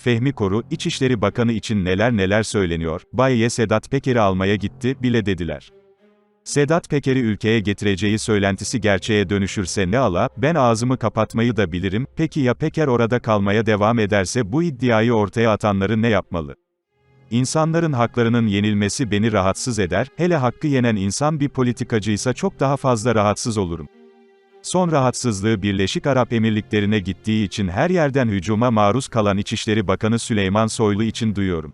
Fehmi Koru, İçişleri Bakanı için neler neler söyleniyor, Bayiye Sedat Peker'i almaya gitti, bile dediler. Sedat Peker'i ülkeye getireceği söylentisi gerçeğe dönüşürse ne ala, ben ağzımı kapatmayı da bilirim, peki ya Peker orada kalmaya devam ederse bu iddiayı ortaya atanları ne yapmalı? İnsanların haklarının yenilmesi beni rahatsız eder, hele hakkı yenen insan bir politikacıysa çok daha fazla rahatsız olurum. Son rahatsızlığı Birleşik Arap Emirlikleri'ne gittiği için her yerden hücuma maruz kalan İçişleri Bakanı Süleyman Soylu için duyuyorum.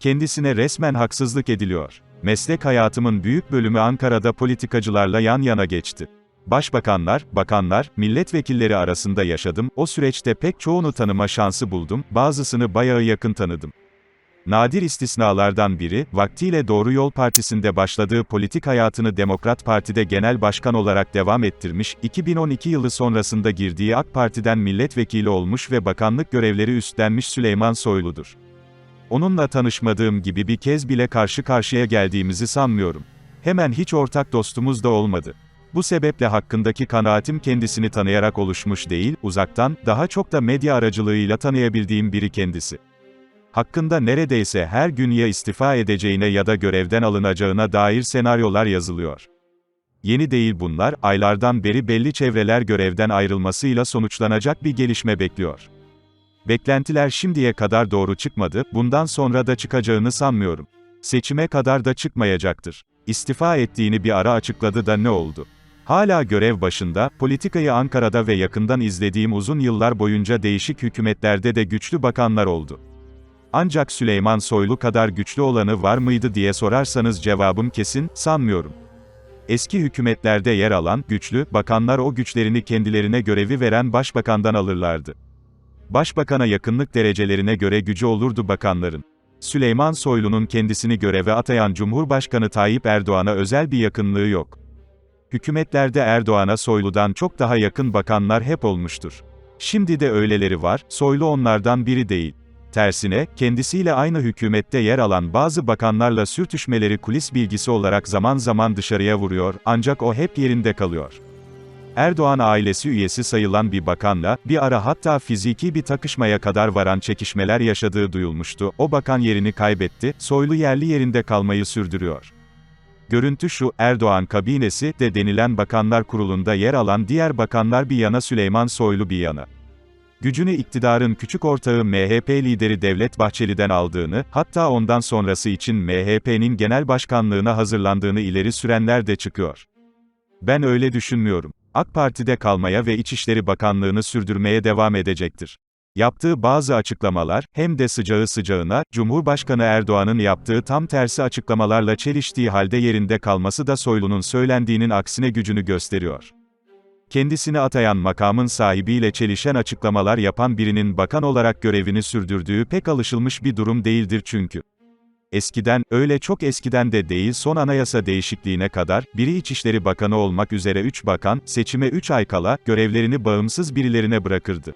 Kendisine resmen haksızlık ediliyor. Meslek hayatımın büyük bölümü Ankara'da politikacılarla yan yana geçti. Başbakanlar, bakanlar, milletvekilleri arasında yaşadım, o süreçte pek çoğunu tanıma şansı buldum, bazısını bayağı yakın tanıdım. Nadir istisnalardan biri, vaktiyle Doğru Yol Partisi'nde başladığı politik hayatını Demokrat Parti'de genel başkan olarak devam ettirmiş, 2012 yılı sonrasında girdiği AK Parti'den milletvekili olmuş ve bakanlık görevleri üstlenmiş Süleyman Soylu'dur. Onunla tanışmadığım gibi bir kez bile karşı karşıya geldiğimizi sanmıyorum. Hemen hiç ortak dostumuz da olmadı. Bu sebeple hakkındaki kanaatim kendisini tanıyarak oluşmuş değil, uzaktan, daha çok da medya aracılığıyla tanıyabildiğim biri kendisi. Hakkında neredeyse her gün ya istifa edeceğine ya da görevden alınacağına dair senaryolar yazılıyor. Yeni değil bunlar, aylardan beri belli çevreler görevden ayrılmasıyla sonuçlanacak bir gelişme bekliyor. Beklentiler şimdiye kadar doğru çıkmadı, bundan sonra da çıkacağını sanmıyorum. Seçime kadar da çıkmayacaktır. İstifa ettiğini bir ara açıkladı da ne oldu? Hala görev başında, politikayı Ankara'da ve yakından izlediğim uzun yıllar boyunca değişik hükümetlerde de güçlü bakanlar oldu. Ancak Süleyman Soylu kadar güçlü olanı var mıydı diye sorarsanız cevabım kesin, sanmıyorum. Eski hükümetlerde yer alan, güçlü, bakanlar o güçlerini kendilerine görevi veren başbakandan alırlardı. Başbakana yakınlık derecelerine göre gücü olurdu bakanların. Süleyman Soylu'nun kendisini göreve atayan Cumhurbaşkanı Tayyip Erdoğan'a özel bir yakınlığı yok. Hükümetlerde Erdoğan'a Soylu'dan çok daha yakın bakanlar hep olmuştur. Şimdi de öyleleri var, Soylu onlardan biri değil. Tersine, kendisiyle aynı hükümette yer alan bazı bakanlarla sürtüşmeleri kulis bilgisi olarak zaman zaman dışarıya vuruyor, ancak o hep yerinde kalıyor. Erdoğan ailesi üyesi sayılan bir bakanla, bir ara hatta fiziki bir takışmaya kadar varan çekişmeler yaşadığı duyulmuştu, o bakan yerini kaybetti, soylu yerli yerinde kalmayı sürdürüyor. Görüntü şu, Erdoğan kabinesi de denilen bakanlar kurulunda yer alan diğer bakanlar bir yana Süleyman Soylu bir yana. Gücünü iktidarın küçük ortağı MHP lideri Devlet Bahçeli'den aldığını, hatta ondan sonrası için MHP'nin genel başkanlığına hazırlandığını ileri sürenler de çıkıyor. Ben öyle düşünmüyorum. AK Parti'de kalmaya ve İçişleri Bakanlığını sürdürmeye devam edecektir. Yaptığı bazı açıklamalar, hem de sıcağı sıcağına, Cumhurbaşkanı Erdoğan'ın yaptığı tam tersi açıklamalarla çeliştiği halde yerinde kalması da Soylu'nun söylendiğinin aksine gücünü gösteriyor. Kendisini atayan makamın sahibiyle çelişen açıklamalar yapan birinin bakan olarak görevini sürdürdüğü pek alışılmış bir durum değildir çünkü. Eskiden, öyle çok eskiden de değil son anayasa değişikliğine kadar, biri İçişleri Bakanı olmak üzere 3 bakan, seçime 3 ay kala, görevlerini bağımsız birilerine bırakırdı.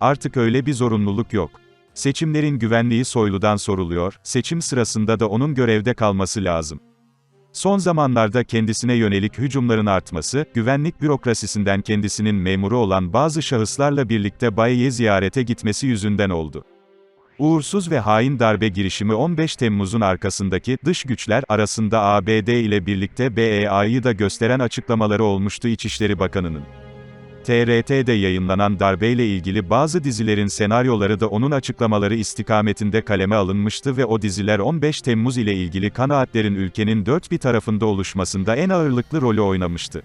Artık öyle bir zorunluluk yok. Seçimlerin güvenliği Soylu'dan soruluyor, seçim sırasında da onun görevde kalması lazım. Son zamanlarda kendisine yönelik hücumların artması, güvenlik bürokrasisinden kendisinin memuru olan bazı şahıslarla birlikte Bayi'ye ziyarete gitmesi yüzünden oldu. Uğursuz ve hain darbe girişimi 15 Temmuz'un arkasındaki dış güçler arasında ABD ile birlikte BEA'yı da gösteren açıklamaları olmuştu İçişleri Bakanı'nın. TRT'de yayınlanan darbeyle ilgili bazı dizilerin senaryoları da onun açıklamaları istikametinde kaleme alınmıştı ve o diziler 15 Temmuz ile ilgili kanaatlerin ülkenin dört bir tarafında oluşmasında en ağırlıklı rolü oynamıştı.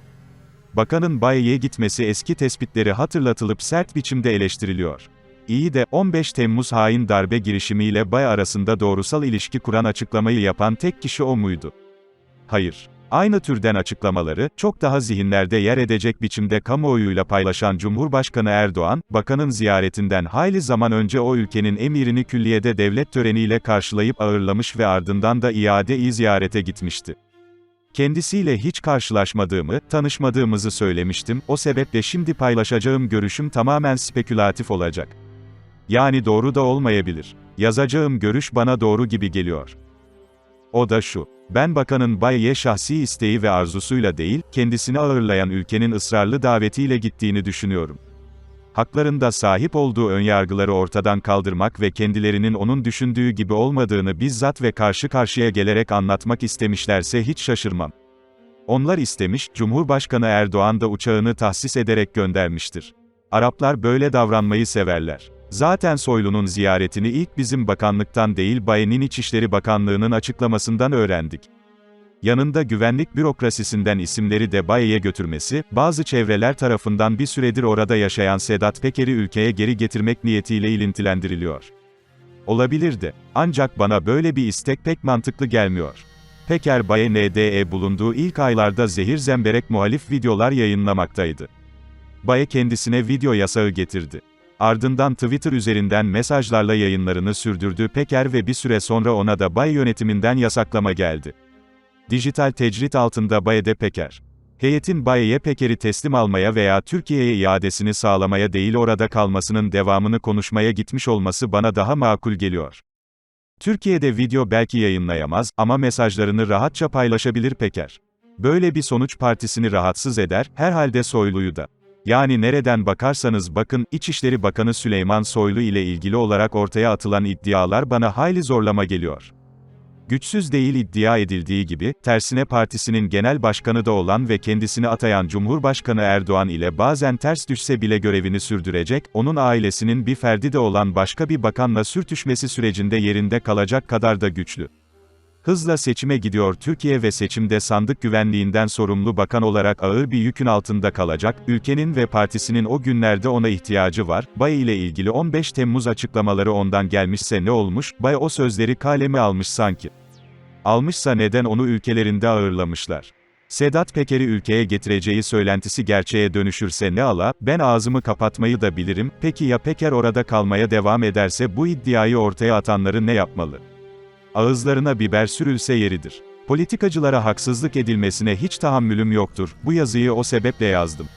Bakanın Bayi'ye gitmesi eski tespitleri hatırlatılıp sert biçimde eleştiriliyor. İyi de 15 Temmuz hain darbe girişimiyle Bay arasında doğrusal ilişki kuran açıklamayı yapan tek kişi o muydu? Hayır. Aynı türden açıklamaları, çok daha zihinlerde yer edecek biçimde kamuoyuyla paylaşan Cumhurbaşkanı Erdoğan, bakanın ziyaretinden hayli zaman önce o ülkenin emirini külliyede devlet töreniyle karşılayıp ağırlamış ve ardından da iade-i ziyarete gitmişti. Kendisiyle hiç karşılaşmadığımı, tanışmadığımızı söylemiştim, o sebeple şimdi paylaşacağım görüşüm tamamen spekülatif olacak. Yani doğru da olmayabilir. Yazacağım görüş bana doğru gibi geliyor. O da şu. Ben bakanın Bayi'ye şahsi isteği ve arzusuyla değil, kendisini ağırlayan ülkenin ısrarlı davetiyle gittiğini düşünüyorum. haklarında sahip olduğu önyargıları ortadan kaldırmak ve kendilerinin onun düşündüğü gibi olmadığını bizzat ve karşı karşıya gelerek anlatmak istemişlerse hiç şaşırmam. Onlar istemiş, Cumhurbaşkanı Erdoğan da uçağını tahsis ederek göndermiştir. Araplar böyle davranmayı severler. Zaten Soylu'nun ziyaretini ilk bizim bakanlıktan değil Baye'nin İçişleri Bakanlığı'nın açıklamasından öğrendik. Yanında güvenlik bürokrasisinden isimleri de Baye'ye götürmesi, bazı çevreler tarafından bir süredir orada yaşayan Sedat Peker'i ülkeye geri getirmek niyetiyle ilintilendiriliyor. Olabilirdi. Ancak bana böyle bir istek pek mantıklı gelmiyor. Peker Baye NDE bulunduğu ilk aylarda zehir zemberek muhalif videolar yayınlamaktaydı. Baye kendisine video yasağı getirdi. Ardından Twitter üzerinden mesajlarla yayınlarını sürdürdü Peker ve bir süre sonra ona da Baye yönetiminden yasaklama geldi. Dijital tecrit altında Baye'de Peker. Heyetin Baye'ye Peker'i teslim almaya veya Türkiye'ye iadesini sağlamaya değil orada kalmasının devamını konuşmaya gitmiş olması bana daha makul geliyor. Türkiye'de video belki yayınlayamaz ama mesajlarını rahatça paylaşabilir Peker. Böyle bir sonuç partisini rahatsız eder, herhalde Soylu'yu da. Yani nereden bakarsanız bakın, İçişleri Bakanı Süleyman Soylu ile ilgili olarak ortaya atılan iddialar bana hayli zorlama geliyor. Güçsüz değil iddia edildiği gibi, tersine partisinin genel başkanı da olan ve kendisini atayan Cumhurbaşkanı Erdoğan ile bazen ters düşse bile görevini sürdürecek, onun ailesinin bir ferdi de olan başka bir bakanla sürtüşmesi sürecinde yerinde kalacak kadar da güçlü. Hızla seçime gidiyor Türkiye ve seçimde sandık güvenliğinden sorumlu bakan olarak ağır bir yükün altında kalacak, ülkenin ve partisinin o günlerde ona ihtiyacı var, Bay ile ilgili 15 Temmuz açıklamaları ondan gelmişse ne olmuş, Bay o sözleri kaleme almış sanki. Almışsa neden onu ülkelerinde ağırlamışlar? Sedat Peker'i ülkeye getireceği söylentisi gerçeğe dönüşürse ne ala, ben ağzımı kapatmayı da bilirim, peki ya Peker orada kalmaya devam ederse bu iddiayı ortaya atanları ne yapmalı? Ağızlarına biber sürülse yeridir. Politikacılara haksızlık edilmesine hiç tahammülüm yoktur, bu yazıyı o sebeple yazdım.